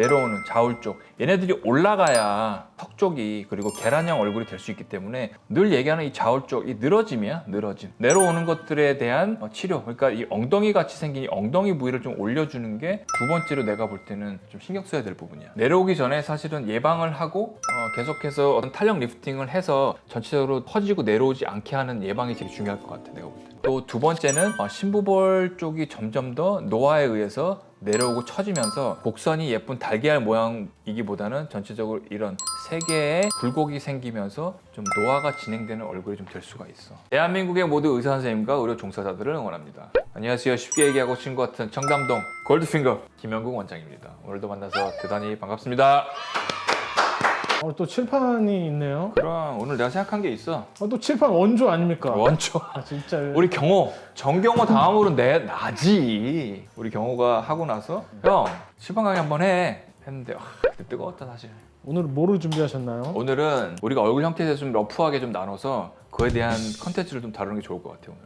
내려오는 자울 쪽. 얘네들이 올라가야 턱 쪽이 그리고 계란형 얼굴이 될 수 있기 때문에 늘 얘기하는 이 자울 쪽이 늘어짐이야 늘어짐. 내려오는 것들에 대한 어, 치료. 그러니까 이 엉덩이 같이 생긴 이 엉덩이 부위를 좀 올려주는 게 두 번째로 내가 볼 때는 좀 신경 써야 될 부분이야. 내려오기 전에 사실은 예방을 하고 어, 계속해서 어떤 탄력 리프팅을 해서 전체적으로 퍼지고 내려오지 않게 하는 예방이 되게 중요할 것 같아 내가 볼 때. 또 두 번째는 어, 신부볼 쪽이 점점 더 노화에 의해서 내려오고 처지면서 곡선이 예쁜 달걀 모양이기보다는 전체적으로 이런 세 개의 굴곡이 생기면서 좀 노화가 진행되는 얼굴이 좀 될 수가 있어. 대한민국의 모든 의사 선생님과 의료 종사자들을 응원합니다. 안녕하세요. 쉽게 얘기하고 친구 같은 청담동 골드핑거 김영국 원장입니다. 오늘도 만나서 대단히 반갑습니다. 어, 또 칠판이 있네요. 그럼 오늘 내가 생각한 게 있어. 어, 또 칠판 원조 아닙니까? 원초. 아 진짜. 우리 경호 정경호 다음으로 내 나지 우리 경호가 하고 나서 형 실방 강의 한번 해 했는데 아, 그때 뜨거웠다 사실 오늘 뭐를 준비하셨나요? 오늘은 우리가 얼굴 형태에 좀 러프하게 좀 나눠서 그에 대한 컨텐츠를 좀 다루는 게 좋을 것 같아 오늘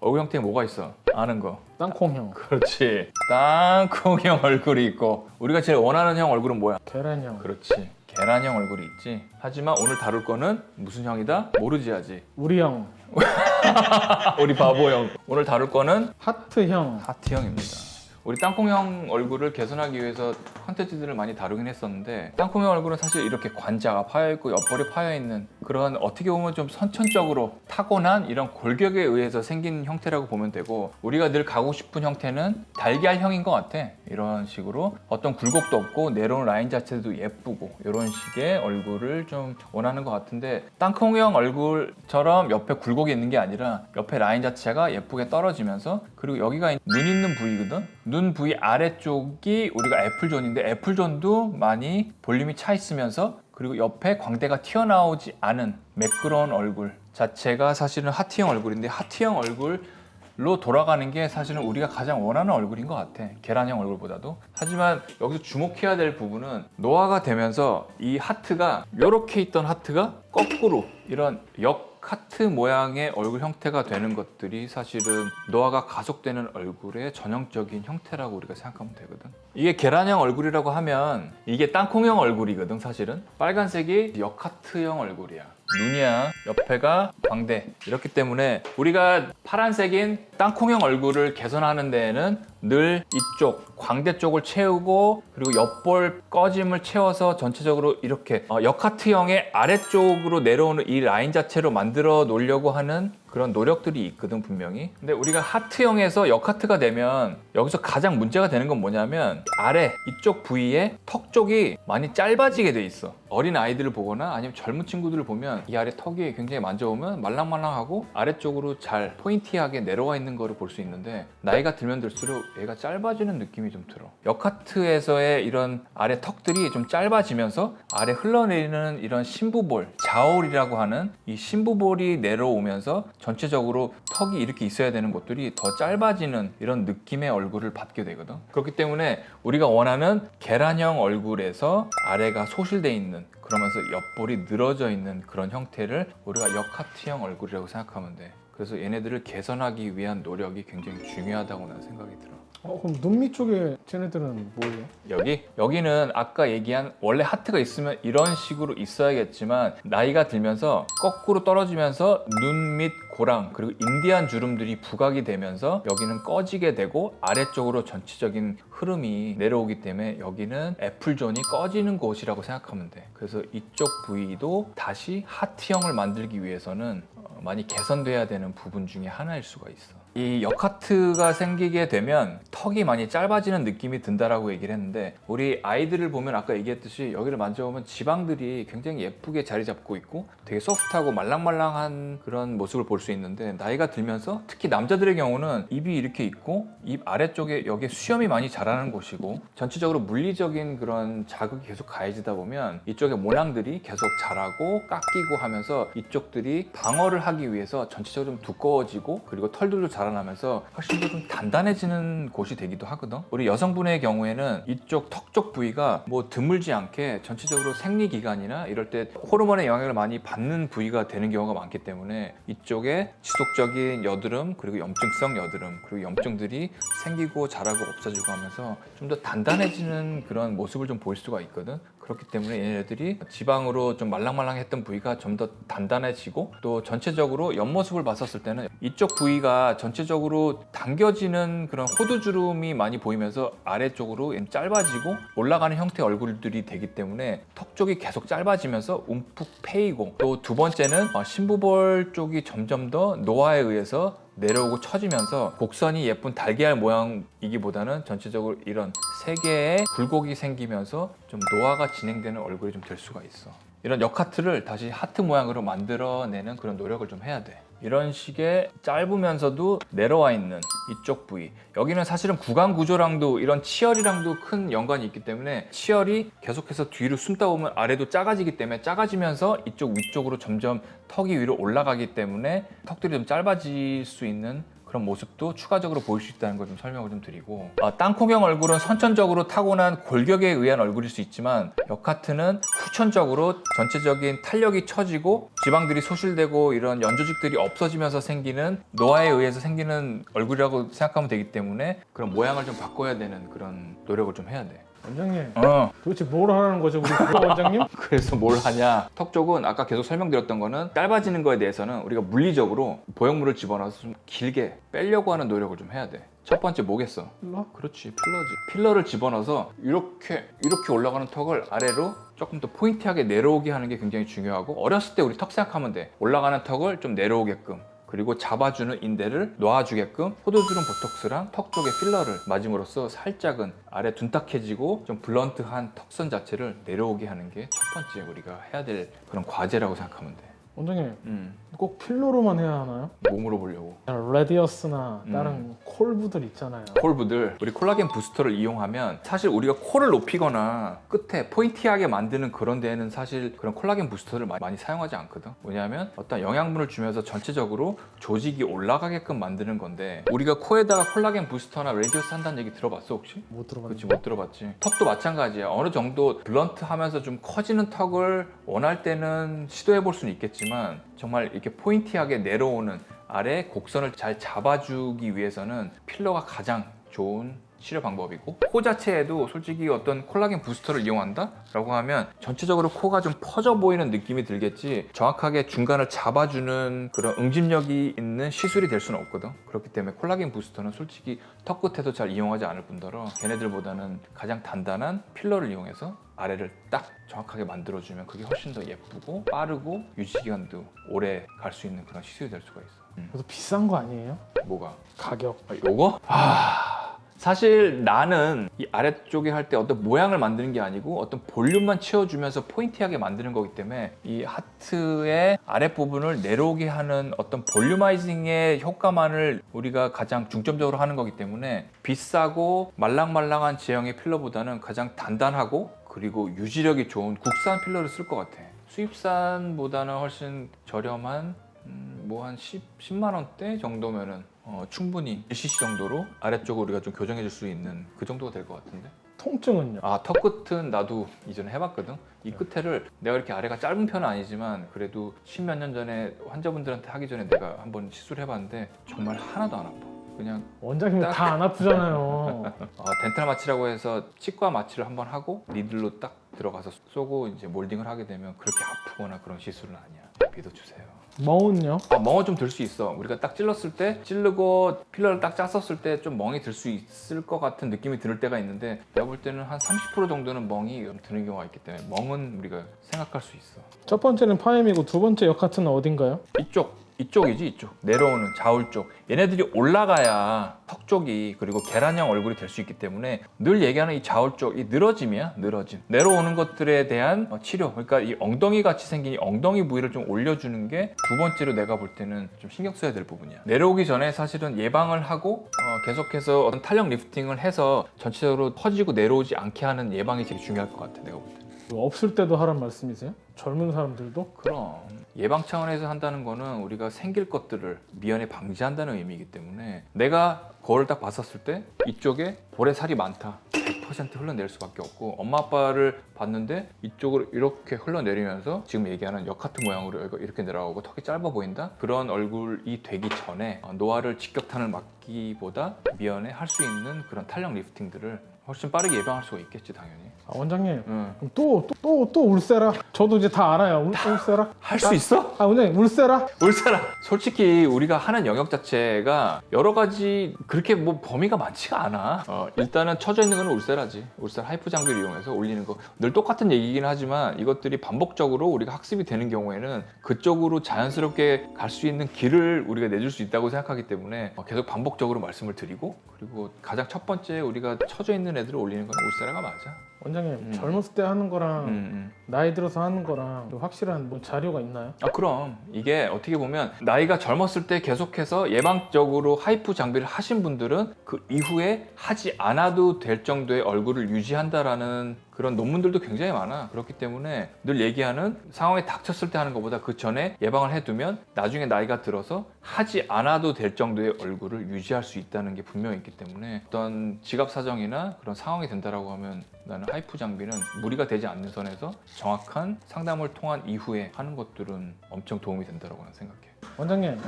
얼굴 형태에 뭐가 있어 아는 거 땅콩형, 그렇지 땅콩형 얼굴이 있고 우리가 제일 원하는 형 얼굴은 뭐야 계란형, 그렇지 계란형 얼굴이 있지. 하지만 오늘 다룰 거는 무슨 형이다? 모르지 우리 형, 우리 바보 형. 오늘 다룰 거는 하트 형. 하트형입니다. 우리 땅콩형 얼굴을 개선하기 위해서 컨텐츠들을 많이 다루긴 했었는데 땅콩형 얼굴은 사실 이렇게 관자가 파여있고 옆벌이 파여있는 그런 어떻게 보면 좀 선천적으로 타고난 이런 골격에 의해서 생긴 형태라고 보면 되고 우리가 늘 가고 싶은 형태는 달걀형인 것 같아. 이런 식으로 어떤 굴곡도 없고 내려오는 라인 자체도 예쁘고 이런 식의 얼굴을 좀 원하는 것 같은데 땅콩형 얼굴처럼 옆에 굴곡이 있는 게 아니라 옆에 라인 자체가 예쁘게 떨어지면서 그리고 여기가 눈 있는 부위거든 눈 부위 아래쪽이 우리가 애플존인데 애플존도 많이 볼륨이 차 있으면서 그리고 옆에 광대가 튀어나오지 않은 매끄러운 얼굴 자체가 사실은 하트형 얼굴인데 하트형 얼굴로 돌아가는 게 사실은 우리가 가장 원하는 얼굴인 것 같아. 계란형 얼굴보다도. 하지만 여기서 주목해야 될 부분은 노화가 되면서 이 하트가 이렇게 있던 하트가 거꾸로 이런 역 하트 모양의 얼굴 형태가 되는 것들이 사실은 노화가 가속되는 얼굴의 전형적인 형태라고 우리가 생각하면 되거든. 이게 계란형 얼굴이라고 하면 이게 땅콩형 얼굴이거든 사실은. 빨간색이 역하트형 얼굴이야. 눈이야, 옆에가 광대. 이렇기 때문에 우리가 파란색인 땅콩형 얼굴을 개선하는 데에는 늘 이쪽 광대 쪽을 채우고 그리고 옆볼 꺼짐을 채워서 전체적으로 이렇게 어, 역하트형의 아래쪽으로 내려오는 이 라인 자체로 만들어 놓으려고 하는 그런 노력들이 있거든 분명히. 근데 우리가 하트형에서 역하트가 되면 여기서 가장 문제가 되는 건 뭐냐면 아래 이쪽 부위에 턱 쪽이 많이 짧아지게 돼 있어. 어린 아이들을 보거나 아니면 젊은 친구들을 보면 이 아래 턱이 굉장히 만져보면 말랑말랑하고 아래쪽으로 잘 포인티하게 내려와 있는 거를 볼 수 있는데 나이가 들면 들수록 얘가 짧아지는 느낌이 좀 들어. 역하트에서의 이런 아래 턱들이 좀 짧아지면서 아래 흘러내리는 이런 신부볼 자올이라고 하는 이 신부볼이 내려오면서 전체적으로 턱이 이렇게 있어야 되는 곳들이 더 짧아지는 이런 느낌의 얼굴을 받게 되거든. 그렇기 때문에 우리가 원하는 계란형 얼굴에서 아래가 소실돼 있는 그러면서 옆볼이 늘어져 있는 그런 형태를 우리가 역하트형 얼굴이라고 생각하면 돼 그래서 얘네들을 개선하기 위한 노력이 굉장히 중요하다고 나는 생각이 들어 어, 그럼 눈 밑 쪽에 쟤네들은 뭐예요? 여기 여기는 아까 얘기한 원래 하트가 있으면 이런 식으로 있어야겠지만 나이가 들면서 거꾸로 떨어지면서 눈 밑 고랑 그리고 인디안 주름들이 부각이 되면서 여기는 꺼지게 되고 아래쪽으로 전체적인 흐름이 내려오기 때문에 여기는 애플존이 꺼지는 곳이라고 생각하면 돼. 그래서 이쪽 부위도 다시 하트형을 만들기 위해서는 어, 많이 개선돼야 되는 부분 중에 하나일 수가 있어. 이 역하트가 생기게 되면 턱이 많이 짧아지는 느낌이 든다라고 얘기를 했는데 우리 아이들을 보면 아까 얘기했듯이 여기를 만져보면 지방들이 굉장히 예쁘게 자리 잡고 있고 되게 소프트하고 말랑말랑한 그런 모습을 볼 수 있는데 나이가 들면서 특히 남자들의 경우는 입이 이렇게 있고 입 아래쪽에 여기에 수염이 많이 자라는 곳이고 전체적으로 물리적인 그런 자극이 계속 가해지다 보면 이쪽에 모낭들이 계속 자라고 깎이고 하면서 이쪽들이 방어를 하기 위해서 전체적으로 좀 두꺼워지고 그리고 털들도 자라고 자라나면서 훨씬 더 좀 단단해지는 곳이 되기도 하거든. 우리 여성분의 경우에는 이쪽 턱 쪽 부위가 뭐 드물지 않게 전체적으로 생리 기간이나 이럴 때 호르몬의 영향을 많이 받는 부위가 되는 경우가 많기 때문에 이쪽에 지속적인 여드름 그리고 염증성 여드름 그리고 염증들이 생기고 자라고 없어지고 하면서 좀 더 단단해지는 그런 모습을 좀 볼 수가 있거든. 그렇기 때문에 얘네들이 지방으로 좀 말랑말랑했던 부위가 좀 더 단단해지고 또 전체적으로 옆모습을 봤었을 때는 이쪽 부위가 전체적으로 당겨지는 그런 호두주름이 많많이 보이면서 아래쪽으로 짧아지고 올라가는 형태의 얼굴들이 되기 때문에 턱 쪽이 계속 짧아지면서 움푹 패이고 또 두 번째는 어, 심부볼 쪽이 점점 더 노화에 의해서 내려오고 처지면서 곡선이 예쁜 달걀 모양이기보다는 전체적으로 이런 세 개의 굴곡이 생기면서 좀 노화가 진행되는 얼굴이 좀 될 수가 있어. 이런 역하트를 다시 하트 모양으로 만들어내는 그런 노력을 좀 해야 돼. 이런 식의 짧으면서도 내려와 있는 이쪽 부위. 여기는 사실은 구강 구조랑도 이런 치열이랑도 큰 연관이 있기 때문에 치열이 계속해서 뒤로 숨다 보면 아래도 작아지기 때문에 작아지면서 이쪽 위쪽으로 점점 턱이 위로 올라가기 때문에 턱들이 좀 짧아질 수 있는 그런 모습도 추가적으로 보일 수 있다는 걸 좀 설명을 좀 드리고 아, 땅콩형 얼굴은 선천적으로 타고난 골격에 의한 얼굴일 수 있지만 역하트는 후천적으로 전체적인 탄력이 처지고 지방들이 소실되고 이런 연조직들이 없어지면서 생기는 노화에 의해서 생기는 얼굴이라고 생각하면 되기 때문에 그런 모양을 좀 바꿔야 되는 그런 노력을 좀 해야 돼. 원장님 어. 도대체 뭘 하라는 거죠 우리 그 원장님? 그래서 뭘 하냐? 턱 쪽은 아까 계속 설명드렸던 거는 짧아지는 거에 대해서는 우리가 물리적으로 보형물을 집어넣어서 좀 길게 빼려고 하는 노력을 좀 해야 돼. 첫 번째 뭐겠어? 일로 그렇지 필러지. 필러를 집어넣어서 이렇게 이렇게 올라가는 턱을 아래로 조금 더 포인트하게 내려오게 하는 게 굉장히 중요하고 어렸을 때 우리 턱 생각하면 돼. 올라가는 턱을 좀 내려오게끔. 그리고 잡아주는 인대를 놓아주게끔 호두주름 보톡스랑 턱 쪽에 필러를 맞음으로써 살짝은 아래 둔탁해지고 좀 블런트한 턱선 자체를 내려오게 하는 게 첫 번째 우리가 해야 될 그런 과제라고 생각하면 돼. 원장님 음, 꼭 필로로만 해야 하나요? 몸으로 보려고. 레디어스나 음. 다른 콜부들 있잖아요 콜부들 우리 콜라겐 부스터를 이용하면 사실 우리가 코를 높이거나 끝에 포인티하게 만드는 그런 데에는 사실 그런 콜라겐 부스터를 많이, 많이 사용하지 않거든 왜냐하면 어떤 영양분을 주면서 전체적으로 조직이 올라가게끔 만드는 건데 우리가 코에다가 콜라겐 부스터나 레디어스 한다는 얘기 들어봤어 혹시? 못 들어봤는데 그렇지 못 들어봤지 턱도 마찬가지야 어느 정도 블런트 하면서 좀 커지는 턱을 원할 때는 시도해 볼 수는 있겠지 만 정말 이렇게 포인티하게 내려오는 아래 곡선을 잘 잡아주기 위해서는 필러가 가장 좋은 치료 방법이고 코 자체에도 솔직히 어떤 콜라겐 부스터를 이용한다? 라고 하면 전체적으로 코가 좀 퍼져 보이는 느낌이 들겠지 정확하게 중간을 잡아주는 그런 응집력이 있는 시술이 될 수는 없거든 그렇기 때문에 콜라겐 부스터는 솔직히 턱 끝에도 잘 이용하지 않을 뿐더러 걔네들보다는 가장 단단한 필러를 이용해서 아래를 딱 정확하게 만들어주면 그게 훨씬 더 예쁘고 빠르고 유지기간도 오래 갈 수 있는 그런 시술이 될 수가 있어 음. 그래도 비싼 거 아니에요? 뭐가? 가격 아, 요거? 아, 사실 나는 이 아래쪽에 할 때 어떤 모양을 만드는 게 아니고 어떤 볼륨만 채워주면서 포인티하게 만드는 거기 때문에 이 하트의 아랫부분을 내려오게 하는 어떤 볼륨아이징의 효과만을 우리가 가장 중점적으로 하는 거기 때문에 비싸고 말랑말랑한 제형의 필러보다는 가장 단단하고 그리고 유지력이 좋은 국산 필러를 쓸 것 같아. 수입산보다는 훨씬 저렴한 음, 뭐한 10 만 원대 정도면은 어, 충분히 1cc 정도로 아래쪽으로 우리가 좀 교정해 줄 수 있는 그 정도가 될 것 같은데. 통증은요? 아, 턱 끝은 나도 이전에 해봤거든. 이 끝에를 내가 이렇게 아래가 짧은 편은 아니지만 그래도 십몇 년 전에 환자분들한테 하기 전에 내가 한번 시술해봤는데 정말 하나도 안 아파. 그냥 원장님 딱- 다안 아프잖아요 아, 덴탈 마취라고 해서 치과 마취를 한번 하고 니들로 딱 들어가서 쏘고 이제 몰딩을 하게 되면 그렇게 아프거나 그런 시술은 아니야. 믿어주세요. 멍은요? 아, 멍은 좀 들 수 있어. 우리가 딱 찔렀을 때 찌르고 필러를 딱 짰었을 때 좀 멍이 들 수 있을 것 같은 느낌이 들 때가 있는데 내가 볼 때는 한 30% 정도는 멍이 좀 드는 경우가 있기 때문에 멍은 우리가 생각할 수 있어. 첫 번째는 파엠이고 두 번째 역하트는 어딘가요? 이쪽 이쪽이지 이쪽. 내려오는 좌울 쪽. 얘네들이 올라가야 턱 쪽이 그리고 계란형 얼굴이 될 수 있기 때문에 늘 얘기하는 이 좌울 쪽이 늘어짐이야 늘어짐. 내려오는 것들에 대한 어, 치료. 그러니까 이 엉덩이 같이 생긴 이 엉덩이 부위를 좀 올려주는 게 두 번째로 내가 볼 때는 좀 신경 써야 될 부분이야. 내려오기 전에 사실은 예방을 하고 어, 계속해서 어떤 탄력 리프팅을 해서 전체적으로 퍼지고 내려오지 않게 하는 예방이 되게 중요할 것 같아 내가 볼 때는 없을 때도 하란 말씀이세요? 젊은 사람들도? 그럼 예방 차원에서 한다는 거는 우리가 생길 것들을 미연에 방지한다는 의미이기 때문에 내가 거울을 딱 봤었을 때 이쪽에 볼에 살이 많다 100% 흘러낼 수밖에 없고 엄마 아빠를 봤는데 이쪽으로 이렇게 흘러내리면서 지금 얘기하는 역하트 모양으로 이렇게 내려가고 턱이 짧아 보인다 그런 얼굴이 되기 전에 어, 노화를 직격탄을 맞기보다 미연에 할 수 있는 그런 탄력 리프팅들을 훨씬 빠르게 예방할 수가 있겠지 당연히 아, 원장님 응. 그럼 또 또 또 또 울세라? 저도 이제 다 알아요. 울, 울세라? 할 수 있어? 아 원장님 울세라? 울사라 솔직히 우리가 하는 영역 자체가 여러 가지 그렇게 뭐 범위가 많지가 않아 어, 일단은 쳐져 있는 건 울세라지 울세라 하이프 장비를 이용해서 올리는 거 늘 똑같은 얘기긴 하지만 이것들이 반복적으로 우리가 학습이 되는 경우에는 그쪽으로 자연스럽게 갈 수 있는 길을 우리가 내줄 수 있다고 생각하기 때문에 어, 계속 반복적으로 말씀을 드리고 그리고 가장 첫 번째 우리가 쳐져 있는 애들을 올리는 건 울세라가 맞아 원장님 음. 젊었을 때 하는 거랑 음, 음. 나이 들어서 하는 거 랑또 확실한 뭐 자료가 있나요? 아 그럼 이게 어떻게 보면 나이가 젊었을 때 계속해서 예방적으로 하이프 장비를 하신 분들은 그 이후에 하지 않아도 될 정도의 얼굴을 유지한다라는 그런 논문들도 굉장히 많아 그렇기 때문에 늘 얘기하는 상황에 닥쳤을 때 하는 것보다 그 전에 예방을 해두면 나중에 나이가 들어서 하지 않아도 될 정도의 얼굴을 유지할 수 있다는 게 분명히 있기 때문에 어떤 지갑 사정이나 그런 상황이 된다라고 하면 나는 하이프 장비는 무리가 되지 않는 선에서 정확한 상담을 통한 이후에 하는 것들은 엄청 도움이 된다고 나는 생각해. 원장님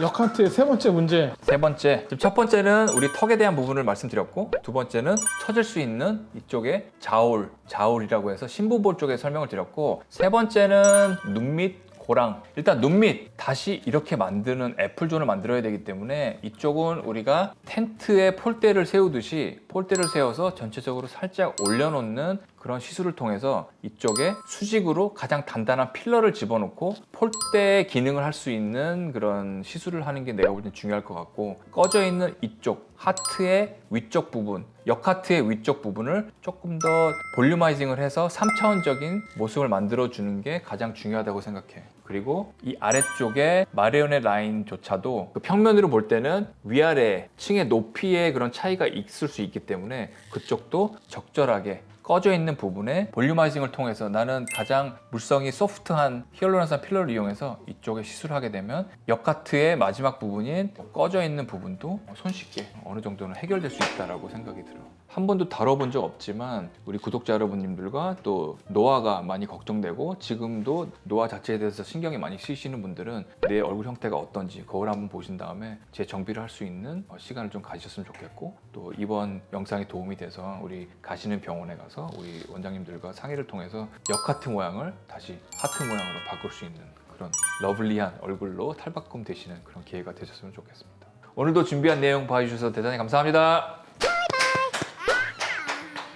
역한트의 세 번째 문제. 세 번째, 지금 첫 번째는 우리 턱에 대한 부분을 말씀드렸고 두 번째는 처질 수 있는 이쪽에 자올, 자올이라고 해서 심부볼 쪽에 설명을 드렸고 세 번째는 눈밑 고랑. 일단 눈 밑 다시 이렇게 만드는 애플존을 만들어야 되기 때문에 이쪽은 우리가 텐트에 폴대를 세우듯이 폴대를 세워서 전체적으로 살짝 올려놓는 그런 시술을 통해서 이쪽에 수직으로 가장 단단한 필러를 집어넣고 폴대의 기능을 할 수 있는 그런 시술을 하는 게 내가 볼 땐 중요할 것 같고 꺼져 있는 이쪽 하트의 위쪽 부분 역하트의 위쪽 부분을 조금 더 볼륨아이징을 해서 3차원적인 모습을 만들어 주는 게 가장 중요하다고 생각해. 그리고 이 아래쪽에 마레온의 라인조차도 그 평면으로 볼 때는 위아래 층의 높이의 그런 차이가 있을 수 있기 때문에 그쪽도 적절하게 꺼져 있는 부분에 볼륨아이징을 통해서 나는 가장 물성이 소프트한 히알루론산 필러를 이용해서 이쪽에 시술을 하게 되면 역카트의 마지막 부분인 꺼져 있는 부분도 손쉽게 어느 정도는 해결될 수 있다라고 생각이 들어. 한 번도 다뤄본 적 없지만 우리 구독자 여러분님들과 또 노화가 많이 걱정되고 지금도 노화 자체에 대해서 신경이 많이 쓰이시는 분들은 내 얼굴 형태가 어떤지 거울 한번 보신 다음에 재정비를 할 수 있는 어, 시간을 좀 가지셨으면 좋겠고 또 이번 영상이 도움이 돼서 우리 가시는 병원에 가서 우리 원장님들과 상의를 통해서 역하트 모양을 다시 하트 모양으로 바꿀 수 있는 그런 러블리한 얼굴로 탈바꿈 되시는 그런 기회가 되셨으면 좋겠습니다. 오늘도 준비한 내용 봐주셔서 대단히 감사합니다.